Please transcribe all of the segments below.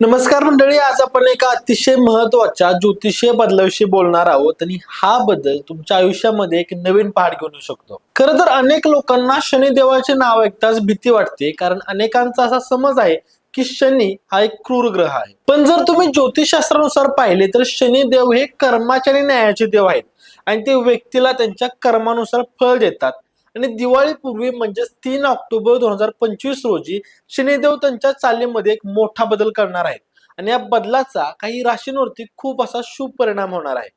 नमस्कार मंडळी आज आपण एका अतिशय महत्त्वाच्या ज्योतिषीय बदलाविषयी बोलणार आहोत आणि हा बदल तुमच्या आयुष्यामध्ये एक नवीन पहाट घेऊन येऊ शकतो. खरं तर अनेक लोकांना शनिदेवाचे नाव ऐकताच भीती वाटते कारण अनेकांचा असा समज आहे की शनी हा एक क्रूर ग्रह आहे. पण जर तुम्ही ज्योतिषशास्त्रानुसार पाहिले तर शनिदेव हे कर्माचे आणि न्यायाचे देव आहेत. आणि ते व्यक्तीला त्यांच्या कर्मानुसार फळ देतात. आणि दिवाळीपूर्वी म्हणजेच तीन ऑक्टोबर दोन हजार पंचवीस रोजी शनिदेव त्यांच्या चालीमध्ये एक मोठा बदल करणार आहेत. आणि या बदलाचा काही राशींवरती खूप असा शुभ परिणाम होणार आहे.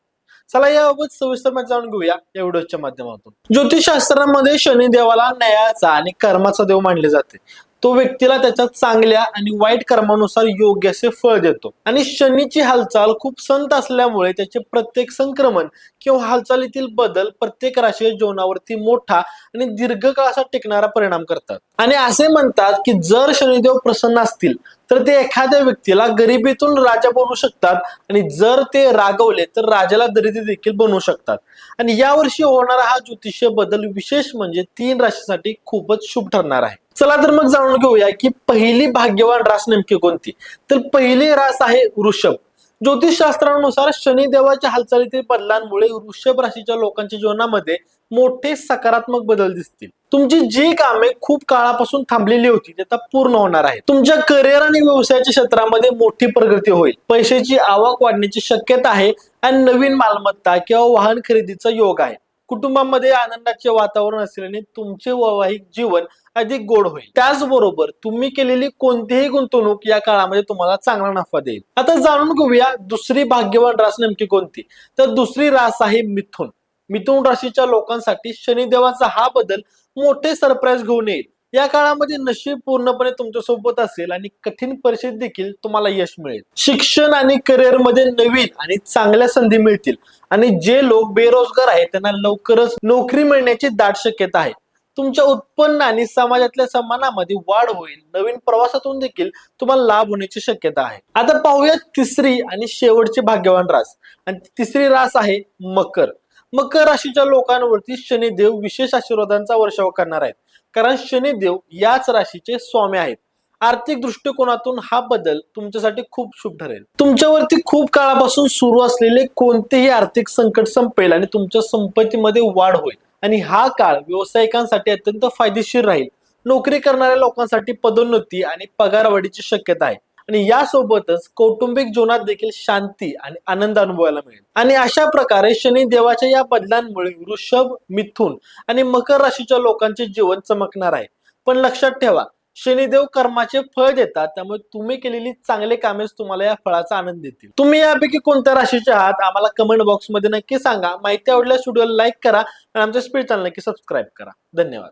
चला याबाबत सविस्तर माहिती जाणून घेऊया या व्हिडिओच्या माध्यमातून. ज्योतिषशास्त्रामध्ये शनिदेवाला न्यायाचा आणि कर्माचा देव मानले जाते. तो व्यक्तीला त्याच्या चांगल्या आणि वाईट कर्मानुसार योग्य असे फळ देतो. आणि शनीची हालचाल खूप संत असल्यामुळे त्याचे प्रत्येक संक्रमण किंवा हालचालीतील बदल प्रत्येक राशी जीवनावरती मोठा आणि दीर्घकाळाचा टिकणारा परिणाम करतात. आणि असे म्हणतात की जर शनिदेव प्रसन्न असतील तर ते एखाद्या व्यक्तीला गरिबीतून राजा बनवू शकतात आणि जर ते रागवले तर राजाला दरिद्री देखील बनवू शकतात. आणि यावर्षी होणारा हा ज्योतिषीय बदल विशेष म्हणजे तीन राशीसाठी खूपच शुभ ठरणार आहे. चला तर मग जाणून घेऊया की पहिली भाग्यवान रास नेमकी कोणती? तर पहिली रास आहे वृषभ. ज्योतिषशास्त्रानुसार शनिदेवाच्या हालचालीतील बदलांमुळे वृषभ राशीच्या लोकांच्या जीवनामध्ये मोठे सकारात्मक बदल दिसतील. तुमची जी कामे खूप काळापासून थांबलेली होती ते आता पूर्ण होणार आहे तुमच्या करिअर आणि व्यवसायाच्या क्षेत्रामध्ये मोठी प्रगती होईल. पैशाची आवक वाढण्याची शक्यता आहे आणि नवीन मालमत्ता किंवा वाहन खरेदीचा योग आहे. कुटुंबामध्ये आनंदाचे वातावरण असल्याने तुमचे वैवाहिक जीवन अधिक गोड होईल. त्याचबरोबर तुम्ही केलेली कोणतीही गुंतवणूक या काळामध्ये तुम्हाला चांगला नफा देईल. आता जाणून घेऊया दुसरी भाग्यवान रास नेमकी कोणती? तर दुसरी रास आहे मिथुन. मिथुन राशीच्या लोकांसाठी शनिदेवाचा हा बदल मोठे सरप्राईज घेऊन येईल. या काळामध्ये नशीब पूर्णपणे तुमच्यासोबत असेल आणि कठीण परिस्थितीत देखील तुम्हाला यश मिळेल. शिक्षण आणि करिअरमध्ये नवीन आणि चांगल्या संधी मिळतील. आणि जे लोक बेरोजगार आहेत त्यांना लवकरच नोकरी मिळण्याची दाट शक्यता आहे. तुमच्या उत्पन्न आणि समाजातल्या सन्मानामध्ये वाढ होईल. नवीन प्रवासातून देखील तुम्हाला लाभ होण्याची शक्यता आहे. आता पाहूया तिसरी आणि शेवटची भाग्यवान रास. आणि तिसरी रास आहे मकर. मकर राशीच्या लोकांवरती शनिदेव विशेष आशीर्वादांचा वर्षाव करणार आहेत. कारण शनिदेव याच राशीचे स्वामी आहेत. आर्थिक दृष्टिकोनातून हा बदल तुमच्यासाठी खूप शुभ ठरेल. तुमच्यावरती खूप काळापासून सुरू असलेले कोणतेही आर्थिक संकट संपेल आणि तुमच्या संपत्तीमध्ये वाढ होईल. आणि हा काळ व्यावसायिकांसाठी अत्यंत फायदेशीर राहील. नोकरी करणाऱ्या लोकांसाठी पदोन्नती आणि पगारवाढीची शक्यता आहे. आणि यासोबतच कौटुंबिक जीवनात देखील शांती आणि आनंद अनुभवायला मिळेल. आणि अशा प्रकारे शनी देवाच्या या बदलांमुळे वृषभ मिथुन आणि मकर राशीच्या लोकांचे जीवन चमकणार आहे. पण लक्षात ठेवा शनिदेव कर्माचे फळ देतात त्यामुळे तुम्ही केलेली चांगले कामेच तुम्हाला या फळाचा आनंद देतील. तुम्ही यापैकी कोणत्या राशीचे आहात आम्हाला कमेंट बॉक्समध्ये नक्की सांगा. माहिती आवडल्यास व्हिडिओला लाईक करा आणि आमच्या स्पीड चॅनल नक्की सबस्क्राईब करा. धन्यवाद.